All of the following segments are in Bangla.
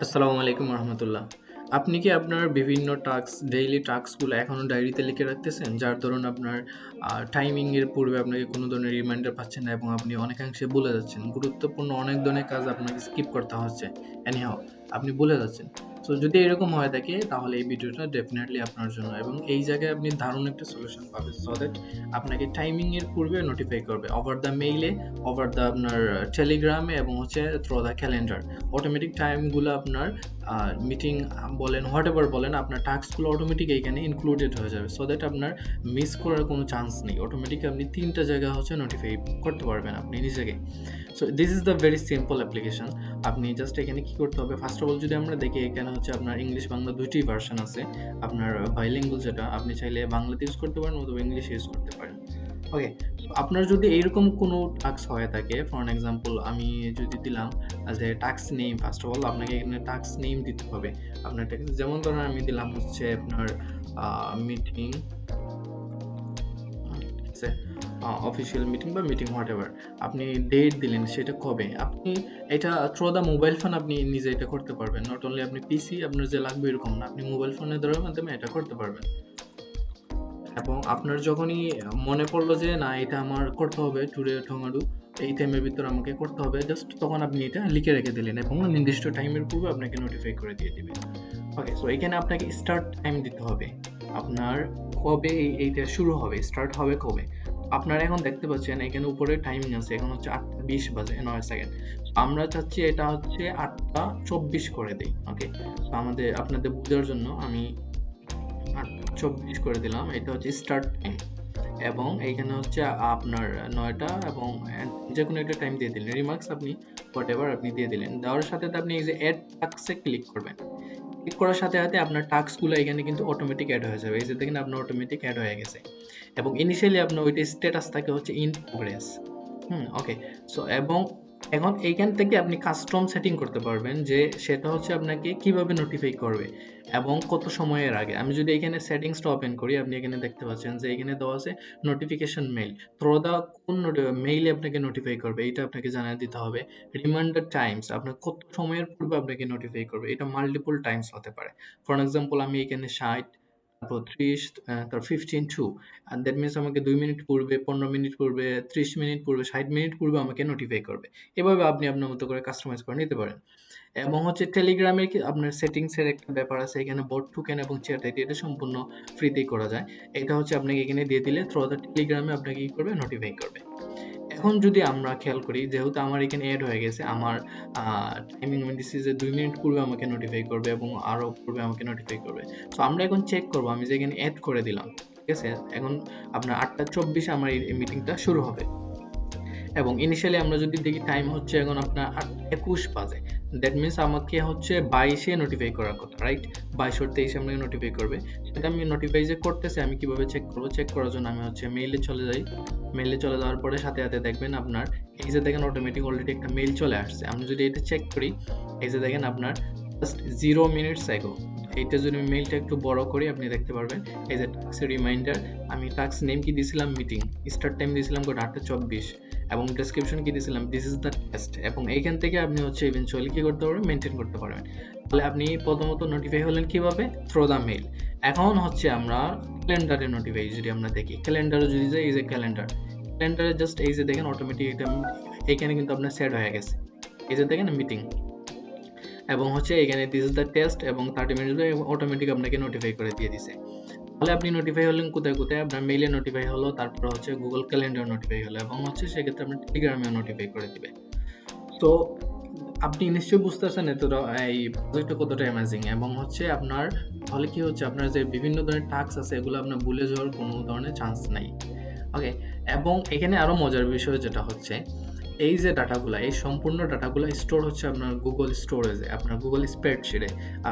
আসসালামু আলাইকুম রহমতুল্লাহ। আপনি কি আপনার বিভিন্ন টাস্ক, ডেইলি টাস্কগুলো এখনও ডায়েরিতে লিখে রাখতেছেন? যার ধরুন আপনার টাইমিংয়ের পূর্বে আপনাকে কোনো ধরনের রিমাইন্ডার পাচ্ছেন না এবং আপনি অনেকাংশে বলে যাচ্ছেন। গুরুত্বপূর্ণ অনেক ধরনের কাজ আপনাকে স্কিপ করতে হচ্ছে। এনিহাও, আপনি বলে যাচ্ছেন। সো যদি এরকম হয়ে থাকে তাহলে এই ভিডিওটা ডেফিনেটলি আপনার জন্য এবং এই জায়গায় আপনি দারুণ একটা সলিউশন পাবেন সো দ্যাট আপনাকে টাইমিংয়ের পূর্বে নোটিফাই করবে ওভার দ্য মেইলে ওভার দ্য আপনার টেলিগ্রামে এবং হচ্ছে থ্রো দ্য ক্যালেন্ডার অটোমেটিক টাইমগুলো আপনার মিটিং বলেন হোয়াট এভার বলেন, আপনার টাস্কগুলো অটোমেটিক এইখানে ইনক্লুডেড হয়ে যাবে সো দ্যাট আপনার মিস করার কোনো চান্স নেই। অটোমেটিক আপনি তিনটা জায়গা হচ্ছে নোটিফাই করতে পারবেন আপনি নিজেকে। So this is the very simple application আপনি জাস্ট এখানে কি করতে হবে? ফার্স্ট অফ অল যদি আমরা দেখি এখানে হচ্ছে আপনার ইংলিশ বাংলা দুইটি ভার্সন আছে। আপনার বাইলিঙ্গুল যেটা, আপনি চাইলে বাংলাতে ইউজ করতে পারেন অথবা ইংলিশ ইউজ করতে পারেন। ওকে আপনার যদি এইরকম কোনো টাক্স হয়ে থাকে ফর এক্সাম্পল আমি যদি দিলাম যে tasks name first of all আপনাকে এখানে টাক্স নেম দিতে হবে। আপনার যেমন ধরেন আমি দিলাম হচ্ছে আপনার মিটিং আছে অফিসিয়াল মিটিং বা মিটিং হোয়াট এভার আপনি ডেট দিলেন সেটা কবে? আপনি এটা থ্রো দ্য মোবাইল ফোন আপনি নিজে এটা করতে পারবেন। নট অনলি আপনি পিসি আপনার যে লাগবে এরকম না। আপনি মোবাইল ফোনের দ্বারা মাধ্যমে এটা করতে পারবেন। এবং আপনার যখনই মনে পড়ল যে, না, এটা আমার করতে হবে টুডে ঠোঙাডু এই টাইমের ভিতর আমাকে করতে হবে। জাস্ট তখন আপনি এটা লিখে রেখে দিলেন এবং নির্দিষ্ট টাইমের পূর্বে আপনাকে নোটিফাই করে দিয়ে দিবে। ওকে সো এখানে আপনাকে স্টার্ট টাইম দিতে হবে। আপনার কবে এই এইটা শুরু হবে স্টার্ট হবে কবে? আপনারা এখন দেখতে পাচ্ছেন এখানে উপরে টাইমিং আছে, এখন হচ্ছে আটটা বিশ বাজে, নয় সেকেন্ড আমরা চাচ্ছি এটা হচ্ছে আটটা চব্বিশ করে দিই ওকে আমাদের, আপনাদের বোঝার জন্য আমি আটটা চব্বিশ করে দিলাম, এটা হচ্ছে স্টার্ট টাইম এবং এইখানে হচ্ছে আপনার নয়টা এবং যে কোনো একটা টাইম দিয়ে দিলেন রিমার্কস আপনি হোয়াট এভার আপনি দিয়ে দিলেন। দেওয়ার সাথে সাথে আপনি এই যে অ্যাড টাক্সে ক্লিক করবেন। ক্লিক করার সাথে সাথে আপনার টাস্কগুলো এখানে কিন্তু অটোমেটিক অ্যাড হয়ে যাবে। এই যে দেখেন আপনার অটোমেটিক অ্যাড হয়ে গেছে। এবং ইনিশিয়ালি আপনার ওইটা স্ট্যাটাস থাকে হচ্ছে in progress hmm okay so এবং এখন এইখান থেকে আপনি কাস্টম সেটিং করতে পারবেন যে সেটা হচ্ছে আপনাকে কীভাবে নোটিফাই করবে এবং কত সময়ের আগে। আমি যদি এখানে সেটিংসটা ওপেন করি, আপনি এখানে দেখতে পাচ্ছেন যে এখানে দেওয়া আছে নোটিফিকেশন মেইল থ্রো দা কোন মেইলে আপনাকে নোটিফাই করবে এটা আপনাকে জানিয়ে দিতে হবে। রিমাইন্ডার টাইমস আপনার কত সময়ের পূর্বে আপনাকে নোটিফাই করবে, এটা মাল্টিপল টাইমস হতে পারে। ফর এক্সাম্পল আমি এখানে ষাট তারপর ত্রিশ তারপর ফিফটিন টু আর দ্যাট মিনস আমাকে দুই মিনিট পূর্বে, পনেরো মিনিট পূর্বে, ত্রিশ মিনিট পূর্বে, ষাট মিনিট পূর্বে আমাকে নোটিফাই করবে। এভাবে আপনি আপনার মতো করে কাস্টমাইজ করে নিতে পারেন। এবং হচ্ছে টেলিগ্রামের কি আপনার সেটিংসের একটা ব্যাপার আছে, এখানে বোর্ড টুকেন এবং চেয়ার আইডি এটা সম্পূর্ণ ফ্রিতেই করা যায়। এটা হচ্ছে আপনাকে এখানে দিয়ে দিলে থ্রো দ্য টেলিগ্রামে আপনাকে কী করবে? নোটিফাই করবে। এখন যদি আমরা খেয়াল করি, যেহেতু আমার এখানে অ্যাড হয়ে গেছে, আমার টাইমিং যে দুই মিনিট পূর্বে আমাকে নোটিফাই করবে এবং আরও পূর্বে আমাকে নোটিফাই করবে। তো আমরা এখন চেক করব, আমি যে এখানে অ্যাড করে দিলাম, ঠিক আছে? এখন আপনার আটটা চব্বিশে আমার এই মিটিংটা শুরু হবে। এবং ইনিশিয়ালি আমরা যদি দেখি টাইম হচ্ছে এখন আপনার একুশ বাজে। দ্যাট মিনস আমাকে হচ্ছে বাইশে নোটিফাই করার কথা রাইট বাইশ ওর তেইশে আমাকে নোটিফাই করবে। সেটা আমি নোটিফাই যে করতেছে, আমি কীভাবে চেক করব? চেক করার জন্য আমি হচ্ছে মেইলে চলে যাই। মেইলে চলে যাওয়ার পরে সাথে সাথে দেখবেন আপনার, এই যে দেখেন অটোমেটিক অলরেডি একটা মেইল চলে আসছে। আমি যদি এটা চেক করি, এই যে দেখেন আপনার জাস্ট জিরো মিনিটস এগো এইটা যদি আমি মেইলটা একটু বড় করি, আপনি দেখতে পারবেন। এই যে টাক্সের রিমাইন্ডার আমি টাক্স নেম কি দিয়েছিলাম? মিটিং স্টার্ট টাইম দিয়েছিলাম কত আটটা চব্বিশ। এবং ডেসক্রিপশন কি দিয়েছিলাম দিস ইজ দ্য টেস্ট এবং এইখান থেকে আপনি হচ্ছে ইভেনচুয়ালি কী করতে পারবেন মেনটেন করতে পারবেন। তাহলে আপনি প্রথমত নোটিফাই হলেন কীভাবে? থ্রো দ্য মেইল এখন হচ্ছে আমরা ক্যালেন্ডারে নোটিফাই যদি আমরা দেখি ক্যালেন্ডারে যদি যাই, এই যে ক্যালেন্ডার ক্যালেন্ডারে জাস্ট এই যে দেখেন অটোমেটিক এটা এইখানে কিন্তু আপনার সেট হয়ে গেছে। এই যে দেখেন মিটিং এবং হচ্ছে এখানে দিস ইজ দ্য টেস্ট এবং থার্টি মিনিট অটোমেটিক আপনাকে নোটিফাই করে দিয়ে দিছে। তাহলে আপনি নোটিফাই হলেন কোথায় কোথায়? আপনার মেইলে নোটিফাই হলো, তারপর হচ্ছে গুগল ক্যালেন্ডার নোটিফাই হলো এবং হচ্ছে সেক্ষেত্রে আপনার টেলিগ্রামে নোটিফাই করে দিবে। তো আপনি নিশ্চয়ই বুঝতেছেন এতটা, এই প্রজেক্টটা কতটা অ্যামাজিং এবং হচ্ছে আপনার ফলে কি হচ্ছে? আপনার যে বিভিন্ন ধরনের টাস্ক আছে, এগুলো আপনার ভুলে যাওয়ার কোনো ধরনের চান্স নাই। ওকে এবং এখানে আরও মজার বিষয় যেটা হচ্ছে এই যে ডাটাগুলো, এই সম্পূর্ণ ডাটাগুলো স্টোর হচ্ছে আপনার গুগল স্টোরেজে আপনার গুগল স্প্রেডশিটে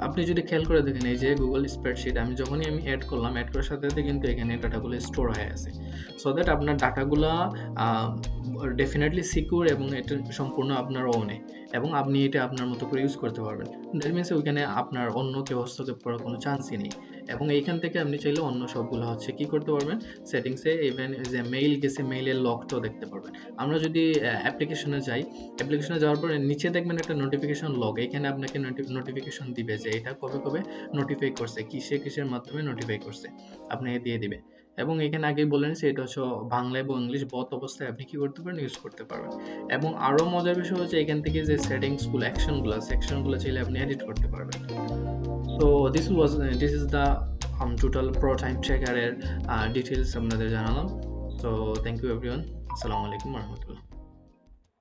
আপনি যদি খেয়াল করে দেখেন, এই যে গুগল স্প্রেডশিট আমি যখনই আমি অ্যাড করলাম অ্যাড করার সাথে সাথে কিন্তু এখানে ডাটাগুলো স্টোর হয়ে আছে। সো দ্যাট আপনার ডাটাগুলো ডেফিনেটলি সিকিউর এবং এটা সম্পূর্ণ আপনার ওনে এবং আপনি এটা আপনার মতো করে ইউজ করতে পারবেন। দ্যাট মিনস ওইখানে আপনার অন্য কেউ হস্তক্ষেপ করার কোনো চান্সই নেই। এবং এইখান থেকে আপনি চাইলে অন্য সবগুলো হচ্ছে কি করতে পারবেন? সেটিংসে ইভেন যে মেইল গেছে মেইলের লকটাও দেখতে পারবেন। আমরা যদি অ্যাপ্লিকেশনে যাই অ্যাপ্লিকেশনে যাওয়ার পরে নিচে দেখবেন একটা নোটিফিকেশন লগ এখানে আপনাকে নোটিফিকেশন দিবে যে এটা কবে কবে নোটিফাই করছে, কিসে, কিসের মাধ্যমে নোটিফাই করছে। আপনাকে দিয়ে দিবে। এবং এখানে আগেই বলে নিচ্ছি এটা হচ্ছে বাংলা এবং ইংলিশ বথ অবস্থায় আপনি কী করতে পারেন ইউজ করতে পারবেন। এবং আরও মজার বিষয় হচ্ছে এখান থেকে যে সেটিংসগুলো অ্যাকশনগুলো সেকশনগুলো চাইলে আপনি এডিট করতে পারবেন। তো this was this is the total pro time ট্র্যাকারের details আপনাদের জানালাম। তো থ্যাংক ইউ এভরিওয়ান আসসালামু আলাইকুম রহমতুল্লাহ